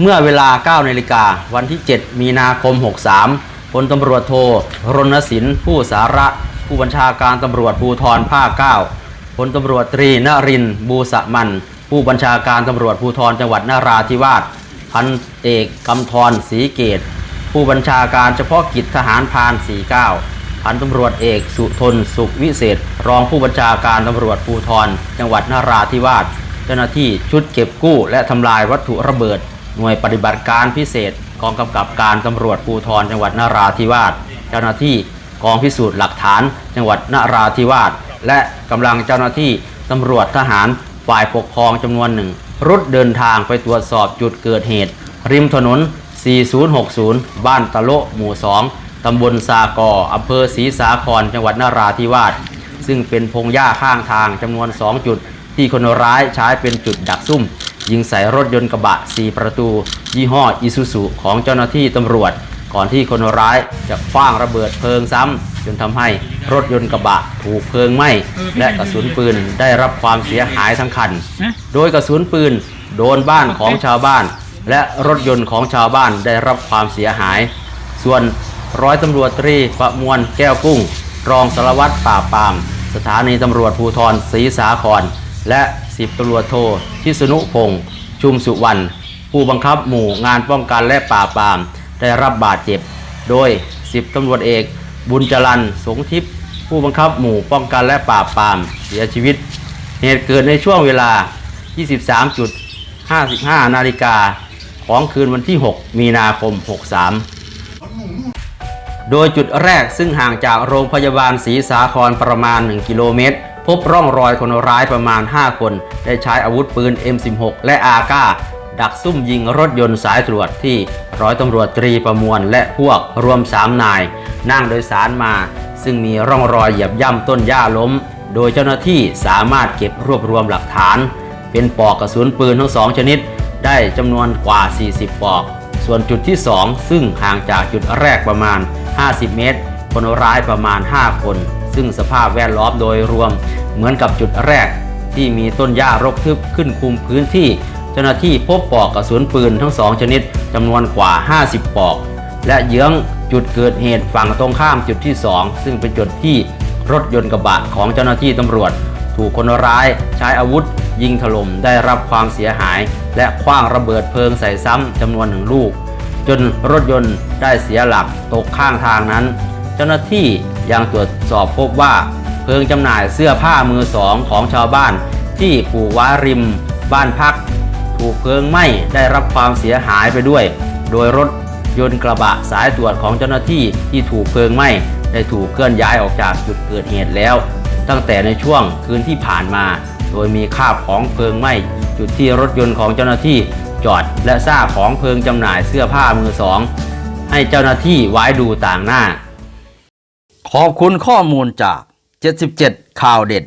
เมื่อเวลา 9นาฬิกาวันที่ 7 มีนาคม 63พลตำรวจโทรณสินผู้สาระผู้บัญชาการตำรวจภูธรภาค 9พลตำรวจตรีนรินบูสะมัน ผู้บัญชาการตำรวจภูธรจังหวัดนราธิวาสพันเอกกำธรศรีเกต ผู้บัญชาการเฉพาะกิจทหารพาน 49 พันตำรวจเอกสุทนสุขวิเศษ รองผู้บัญชาการตำรวจภูธรจังหวัดนราธิวาสเจ้าหน้าที่ชุดเก็บกู้และทำลายวัตถุระเบิด หน่วยปฏิบัติการพิเศษกองกำกับการตำรวจภูธรจังหวัดนราธิวาสเจ้าหน้าที่กองพิสูจน์หลักฐาน จังหวัดนราธิวาสและกำลังเจ้าหน้าที่ตำรวจทหารฝ่ายปกครองจำนวนหนึ่ง รุดเดินทางไปตรวจสอบจุดเกิดเหตุ ริมถนน 4060 บ้านตะโละหมู่ 2 ตำบลซากออำเภอศรีสาครจังหวัดนราธิวาสซึ่งเป็นพงหญ้าข้างทางจำนวน 2 จุด ที่คนร้ายใช้เป็นจุดดักซุ่ม ยิงใส่รถยนต์กระบะ 4 ประตู ยี่ห้ออิซูซุของเจ้าหน้าที่ตำรวจ ก่อนที่คนร้ายจะคว้างระเบิดเพลิงซ้ำ จนทำให้รถยนต์กระบะถูกเพลิงไหม้และกระสุนปืนได้รับความเสียหายทั้งคัน โดยกระสุนปืนโดนบ้านของชาวบ้าน และรถยนต์ของชาวบ้านได้รับความเสียหาย ส่วนร้อยตำรวจตรีประมวลแก้วกุ้ง รองสารวัตรปราปาม สถานีตำรวจภูธรศรีสาคร และสิบตำรวจโททิศนุพงษ์ชุมสุวรรณผู้บังคับหมู่งานป้องกันและปราบปราม ได้รับบาดเจ็บ โดยสิบตำรวจเอก บุญจรันสงทิพย์ผู้บังคับหมู่ป้องกันและปราบปรามเสียชีวิต เหตุเกิดในช่วงเวลา 23.55 นาฬิกาของคืนวันที่ 6 มีนาคม 63 โดยจุดแรกซึ่งห่างจากโรงพยาบาลศรีสาครประมาณ 1 กิโลเมตร พบร่องรอยคนร้ายประมาณ 5 คน ได้ใช้อาวุธปืน M16 และอาก้า ดักซุ่มยิงรถยนต์สายตรวจที่ร้อยตำรวจตรีประมวลและพวกรวม 3 นาย นั่งโดยสารมา ซึ่งมีร่องรอยเหยียบย่ำต้นหญ้าล้ม โดยเจ้าหน้าที่สามารถเก็บรวบรวมหลักฐาน เป็นปอกกระสุนปืนทั้งสองชนิด ได้จำนวนกว่า 40 ปอก ส่วนจุดที่ 2 ซึ่งห่างจากจุดแรกประมาณ 50 เมตร คนร้ายประมาณ 5 คน ซึ่งสภาพแวดล้อมโดยรวมเหมือนกับจุดแรก ที่มีต้นหญ้ารกทึบขึ้นคุมพื้นที่ เจ้าหน้าที่พบปอกกระสุนปืนทั้งสองชนิดจำนวนกว่า 50 ปอก และเยื้องจุดเกิดเหตุฝั่งตรงข้ามจุดที่ 2 ซึ่งเป็นจุดที่รถยนต์กระบะของเจ้าหน้าที่ตำรวจ ถูกคนร้ายใช้อาวุธ ยิงถล่มได้รับความเสียหาย และคว้างระเบิดเพลิงใส่ซ้ำจำนวนหนึ่งลูก จนรถยนต์ได้เสียหลักตกข้างทางนั้น เจ้าหน้าที่ยังตรวจสอบพบว่าเพลิงจำหน่ายเสื้อผ้ามือสองของชาวบ้าน ที่ปลูกว้าริม บ้านพัก ถูกเพลิงไหม้ได้รับความเสียหายไปด้วย โดยรถยนต์กระบะสายตรวจของเจ้าหน้าที่ที่ถูกเพลิงไหม้ได้ถูกเคลื่อนย้ายออกจากจุดเกิดเหตุแล้ว ตั้งแต่ในช่วงคืนที่ผ่านมา โดยมีคราบของเพลิงไหม้จุดที่รถยนต์ของเจ้าหน้าที่จอดและซากของเพลิงจำหน่ายเสื้อผ้ามือสองให้เจ้าหน้าที่ไว้ดูต่างหน้า ขอบคุณข้อมูลจาก 77 ข่าวเด็ด